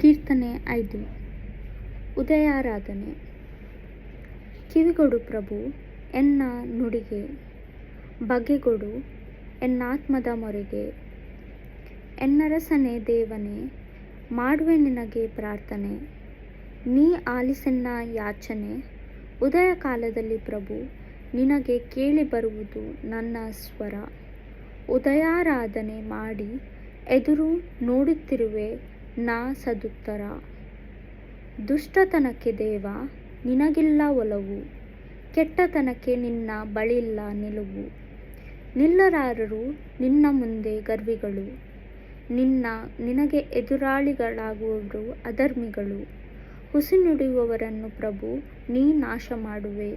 ಕೀರ್ತನೆ ಐದು. ಉದಯಾರಾಧನೆ. ಕಿವಿಗೊಡು ಪ್ರಭು, ಎನ್ನ ನುಡಿಗೆ. ಬಗೆಗೊಡು, ಎನ್ನಾತ್ಮದ ಮೊರೆಗೆ. ಎನ್ನರಸನೆ ದೇವನೆ, ಮಾಡುವೆ ನಿನಗೆ ಪ್ರಾರ್ಥನೆ. ನೀ ಆಲಿಸೆನ್ನ ಯಾಚನೆ. ಉದಯ ಕಾಲದಲ್ಲಿ ಪ್ರಭು, ನಿನಗೆ ಕೇಳಿ ಬರುವುದು ನನ್ನ ಸ್ವರ. ಉದಯಾರಾಧನೆ ಮಾಡಿ, ಎದುರು ನೋಡುತ್ತಿರುವೆ ನಾ ಸದುತ್ತರ ದುಷ್ಟತನಕ್ಕೆ ದೇವ, ನಿನಗಿಲ್ಲ ಒಲವು. ಕೆಟ್ಟತನಕ್ಕೆ ನಿನ್ನ ಬಳಿಲ್ಲ ನಿಲುವು. ನಿಲ್ಲರಾರರು ನಿನ್ನ ಮುಂದೆ ಗರ್ವಿಗಳು. ನಿನ್ನ ನಿನಗೆ ಎದುರಾಳಿಗಳಾಗುವವರು ಅಧರ್ಮಿಗಳು. ಹುಸಿ ನುಡಿಯುವವರನ್ನು ಪ್ರಭು, ನೀ ನಾಶ ಮಾಡುವೆ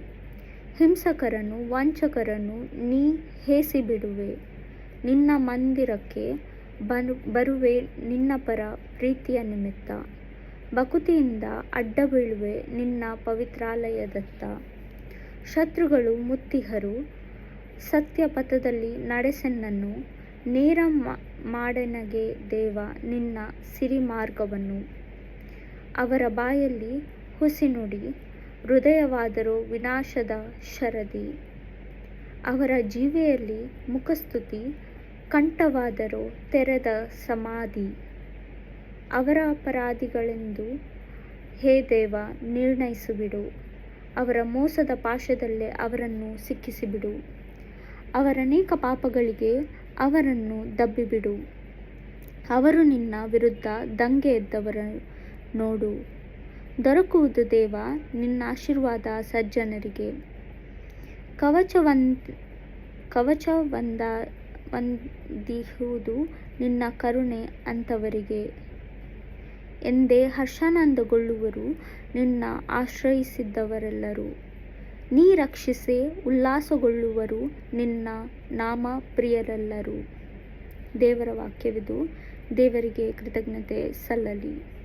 ಹಿಂಸಕರನ್ನು ವಂಚಕರನ್ನು ನೀ ಹೇಸಿಬಿಡುವೆ. ನಿನ್ನ ಮಂದಿರಕ್ಕೆ ಬರು ಬರುವೆ ನಿನ್ನ ಪರ ಪ್ರೀತಿಯ ನಿಮಿತ್ತ. ಬಕುತಿಯಿಂದ ಅಡ್ಡ ಬೀಳುವೆ ನಿನ್ನ ಪವಿತ್ರಾಲಯದತ್ತ. ಶತ್ರುಗಳು ಮುತ್ತಿಹರು ಸತ್ಯ ಪಥದಲ್ಲಿ ನಡೆಸೆನ್ನನ್ನು. ನೇರ ಮಾಡೆನಗೆ ದೇವ ನಿನ್ನ ಸಿರಿ ಮಾರ್ಗವನ್ನು ಅವರ ಬಾಯಲ್ಲಿ ಹುಸಿ ನುಡಿ, ಹೃದಯವಾದರೂ ವಿನಾಶದ ಶರದಿ. ಅವರ ಜೀವೆಯಲ್ಲಿ ಮುಖಸ್ತುತಿ ಕಂಠವಾದರೂ ತೆರೆದ ಸಮಾಧಿ. ಅವರ ಅಪರಾಧಿಗಳೆಂದು ಹೇ ದೇವ, ನಿರ್ಣಯಿಸಿಬಿಡು. ಅವರ ಮೋಸದ ಪಾಶದಲ್ಲೇ ಅವರನ್ನು ಸಿಕ್ಕಿಸಿಬಿಡು. ಅವರ ಅನೇಕ ಪಾಪಗಳಿಗೆ ಅವರನ್ನು ದಬ್ಬಿಬಿಡು. ಅವರು ನಿನ್ನ ವಿರುದ್ಧ ದಂಗೆ ಎದ್ದವರ ನೋಡು. ದೊರಕುವುದು ದೇವ, ನಿನ್ನ ಆಶೀರ್ವಾದ ಸಜ್ಜನರಿಗೆ. ಕವಚವಂತ, ಕವಚವಂದ ವಂದಿಹುದು ನಿನ್ನ ಕರುಣೆ ಅಂಥವರಿಗೆ ಎಂದೇ ಹರ್ಷಾನಂದಗೊಳ್ಳುವರು ನಿನ್ನ ಆಶ್ರಯಿಸಿದ್ದವರೆಲ್ಲರೂ. ನೀ ರಕ್ಷಿಸಿ ಉಲ್ಲಾಸಗೊಳ್ಳುವರು ನಿನ್ನ ನಾಮ ಪ್ರಿಯರೆಲ್ಲರೂ ದೇವರ ವಾಕ್ಯವಿದು ದೇವರಿಗೆ ಕೃತಜ್ಞತೆ ಸಲ್ಲಲಿ.